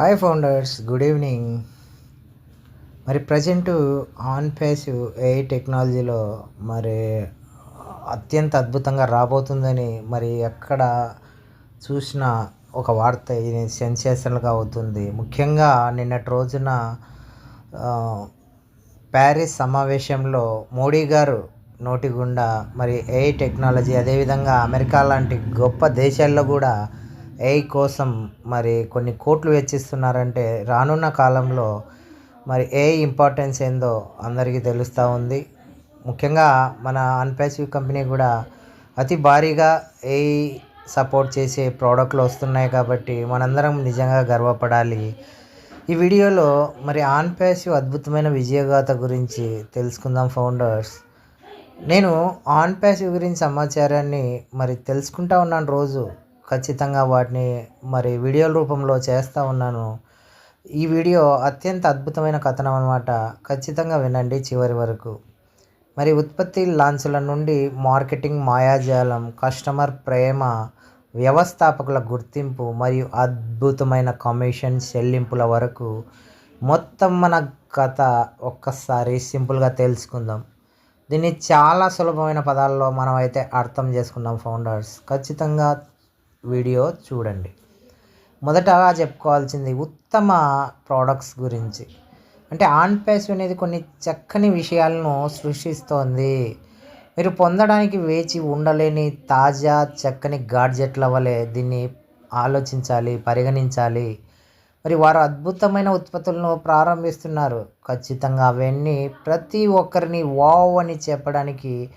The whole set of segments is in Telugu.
హాయ్ ఫౌండర్స్ గుడ్ ఈవినింగ్ మరి ప్రజెంటు ఆన్ పేసివ్ ఏఐ టెక్నాలజీలో మరి అత్యంత అద్భుతంగా రాబోతుందని మరి ఎక్కడ చూసిన ఒక వార్త ఇది సెన్సేషనల్గా అవుతుంది. ముఖ్యంగా నిన్నటి రోజున ప్యారిస్ సమావేశంలో మోడీ గారు నోటి గుండా మరి ఏఐ టెక్నాలజీ అదేవిధంగా అమెరికా లాంటి గొప్ప దేశాల్లో కూడా ఏఐ కోసం మరి కొన్ని కోట్లు వెచ్చిస్తున్నారంటే రానున్న కాలంలో మరి ఏఐ ఇంపార్టెన్స్ ఏందో అందరికీ తెలుస్తూ ఉంది. ముఖ్యంగా మన అన్పాసివ్ కంపెనీ కూడా అతి భారీగా ఏఐ సపోర్ట్ చేసే ప్రోడక్ట్లు వస్తున్నాయి కాబట్టి మనందరం నిజంగా గర్వపడాలి. ఈ వీడియోలో మరి ఆన్ ప్యాసివ్ అద్భుతమైన విజయగాథ గురించి తెలుసుకుందాం ఫౌండర్స్ నేను ఆన్ ప్యాసివ్ గురించి సమాచారాన్ని మరి తెలుసుకుంటా ఉన్నాను రోజు. ఖచ్చితంగా వాటిని మరి వీడియోల రూపంలో చేస్తూ ఉన్నాను. ఈ వీడియో అత్యంత అద్భుతమైన కథనం అనమాట ఖచ్చితంగా వినండి చివరి వరకు. మరి ఉత్పత్తి లాంచ్ల నుండి మార్కెటింగ్ మాయాజాలం కస్టమర్ ప్రేమ వ్యవస్థాపకుల గుర్తింపు మరియు అద్భుతమైన కమిషన్ చెల్లింపుల వరకు మొత్తం మన కథ ఒక్కసారి సింపుల్గా తెలుసుకుందాం. దీన్ని చాలా సులభమైన పదాల్లో మనం అయితే అర్థం చేసుకుందాం ఫౌండర్స్. ఖచ్చితంగా వీడియో చూడండి. మొదటగా చెప్పుకోవాల్సింది ఉత్తమ ప్రోడక్ట్స్ గురించి. అంటే ఆన్ అనేది కొన్ని చక్కని విషయాలను సృష్టిస్తోంది. మీరు పొందడానికి వేచి ఉండలేని తాజా చక్కని గాడ్జెట్ల వలె దీన్ని ఆలోచించాలి పరిగణించాలి. మరి వారు అద్భుతమైన ఉత్పత్తులను ప్రారంభిస్తున్నారు. ఖచ్చితంగా అవన్నీ ప్రతి ఒక్కరిని వావ్ అని చెప్పడానికి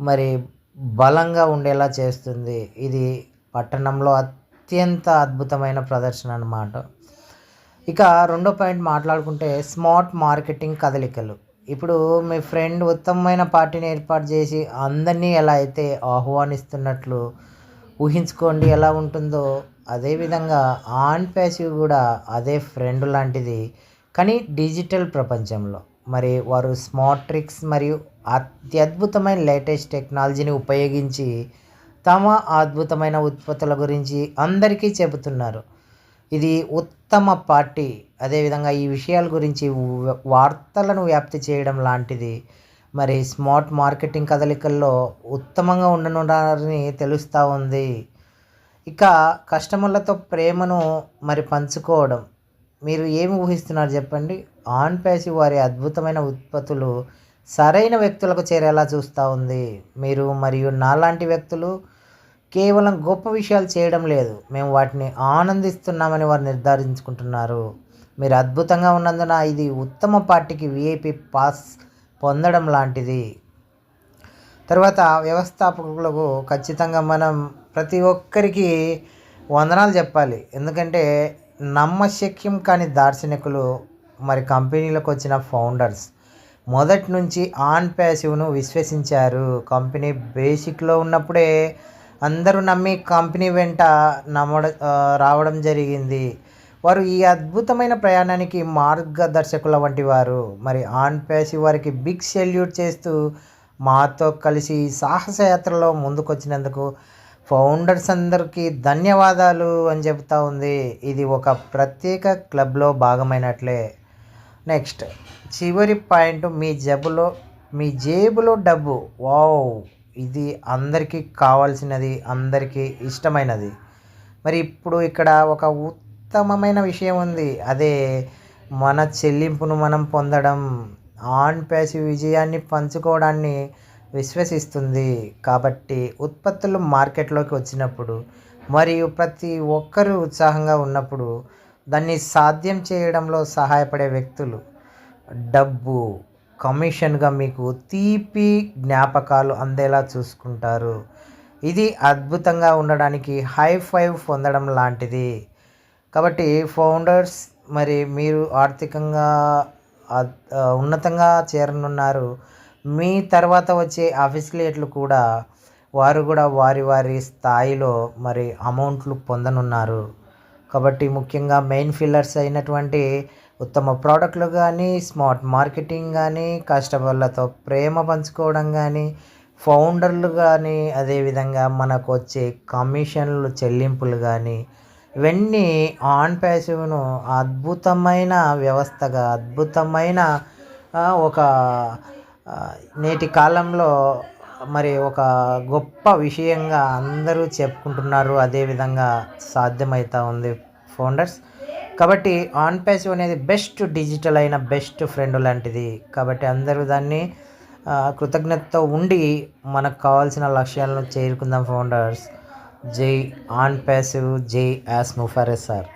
మరి బలంగా ఉండేలా చేస్తుంది. ఇది పట్టణంలో అత్యంత అద్భుతమైన ప్రదర్శన అన్నమాట. ఇక రెండో పాయింట్ మాట్లాడుకుంటే స్మార్ట్ మార్కెటింగ్ కదలికలు. ఇప్పుడు మీ ఫ్రెండ్ ఉత్తమమైన పార్టీని ఏర్పాటు చేసి అందరినీ ఎలా అయితే ఆహ్వానిస్తున్నట్లు ఊహించుకోండి ఎలా ఉంటుందో అదేవిధంగా ఆన్ ప్యాసివ్ కూడా అదే ఫ్రెండ్ లాంటిది. కానీ డిజిటల్ ప్రపంచంలో మరి వారు స్మార్ట్ ట్రిక్స్ మరియు అత్యద్భుతమైన లేటెస్ట్ టెక్నాలజీని ఉపయోగించి తమ అద్భుతమైన ఉత్పత్తుల గురించి అందరికీ చెబుతున్నారు. ఇది ఉత్తమ పార్టీ. అదేవిధంగా ఈ విషయాల గురించి వార్తలను వ్యాప్తి చేయడం లాంటిది. మరి స్మార్ట్ మార్కెటింగ్ కదలికల్లో ఉత్తమంగా ఉండనున్నారని తెలుస్తూ ఉంది. ఇక కస్టమర్లతో ప్రేమను మరి పంచుకోవడం. మీరు ఏమి ఊహిస్తున్నారు చెప్పండి? ఆన్ పేసి వారి అద్భుతమైన ఉత్పత్తులు సరైన వ్యక్తులకు చేరేలా చూస్తూ ఉంది. మీరు మరియు నాలాంటి వ్యక్తులు కేవలం గొప్ప విషయాలు చేయడం లేదు. మేము వాటిని ఆనందిస్తున్నామని వారు నిర్ధారించుకుంటున్నారు. మీరు అద్భుతంగా ఉన్నందున ఇది ఉత్తమ పార్టీకి విఐపి పాస్ పొందడం లాంటిది. తర్వాత వ్యవస్థాపకులకు ఖచ్చితంగా మనం ప్రతి ఒక్కరికి వందనాలు చెప్పాలి. ఎందుకంటే నమ్మశక్యం కాని దార్శనికులు మరి కంపెనీలకు వచ్చిన ఫౌండర్స్ మొదటి నుంచి ఆన్ ప్యాసివ్ను విశ్వసించారు. కంపెనీ బేసిక్లో ఉన్నప్పుడే అందరూ నమ్మి కంపెనీ వెంట నమ్మడం రావడం జరిగింది. వారు ఈ అద్భుతమైన ప్రయాణానికి మార్గదర్శకుల వంటి వారు. మరి ఆన్ పేసి వారికి బిగ్ సెల్యూట్ చేస్తూ మాతో కలిసి సాహసయాత్రలో ముందుకొచ్చినందుకు ఫౌండర్స్ అందరికీ ధన్యవాదాలు అని చెప్తా ఉంది. ఇది ఒక ప్రత్యేక క్లబ్లో భాగమైనట్లే. నెక్స్ట్. చివరి పాయింట్ మీ జబులో మీ జేబులో డబ్బు. వావ్. ఇది అందరికీ కావాల్సినది అందరికీ ఇష్టమైనది. మరి ఇప్పుడు ఇక్కడ ఒక ఉత్తమమైన విషయం ఉంది. అదే మన చెల్లింపును మనం పొందడం ఆన్ ప్యాసివ్ విజయాన్ని పంచుకోవడాన్ని విశ్వసిస్తుంది. కాబట్టి ఉత్పత్తులు మార్కెట్లోకి వచ్చినప్పుడు మరియు ప్రతి ఒక్కరూ ఉత్సాహంగా ఉన్నప్పుడు దాన్ని సాధ్యం చేయడంలో సహాయపడే వ్యక్తులు డబ్బు కమిషన్గా మీకు తీపి జ్ఞాపకాలు అందేలా చూసుకుంటారు. ఇది అద్భుతంగా ఉండడానికి హై ఫైవ్ పొందడం లాంటిది. కాబట్టి ఫౌండర్స్ మరి మీరు ఆర్థికంగా ఉన్నతంగా చేరనున్నారు. మీ తర్వాత వచ్చే అఫిసిలేట్లు కూడా వారు కూడా వారి వారి స్థాయిలో మరి అమౌంట్లు పొందనున్నారు. కాబట్టి ముఖ్యంగా మెయిన్ ఫిల్లర్స్ అయినటువంటి ఉత్తమ ప్రోడక్ట్లు కానీ స్మార్ట్ మార్కెటింగ్ కానీ కస్టమర్లతో ప్రేమ పంచుకోవడం కానీ ఫౌండర్లు కానీ అదేవిధంగా మనకు వచ్చే కమిషన్లు చెల్లింపులు కానీ ఇవన్నీ ఆన్ ప్యాసివ్ను అద్భుతమైన వ్యవస్థగా అద్భుతమైన ఒక నేటి కాలంలో మరి ఒక గొప్ప విషయంగా అందరూ చెప్పుకుంటున్నారు. అదేవిధంగా సాధ్యమవుతూ ఉంది ఫౌండర్స్. కాబట్టి ఆన్ ప్యాసివ్ అనేది బెస్ట్ డిజిటల్ అయిన బెస్ట్ ఫ్రెండ్ లాంటిది. కాబట్టి అందరూ దాన్ని కృతజ్ఞతతో ఉండి మనకు కావాల్సిన లక్ష్యాలను చేరుకుందాం ఫౌండర్స్. జై ఆన్ ప్యాసివ్ జై యాస్ ముఫారెస్ సార్.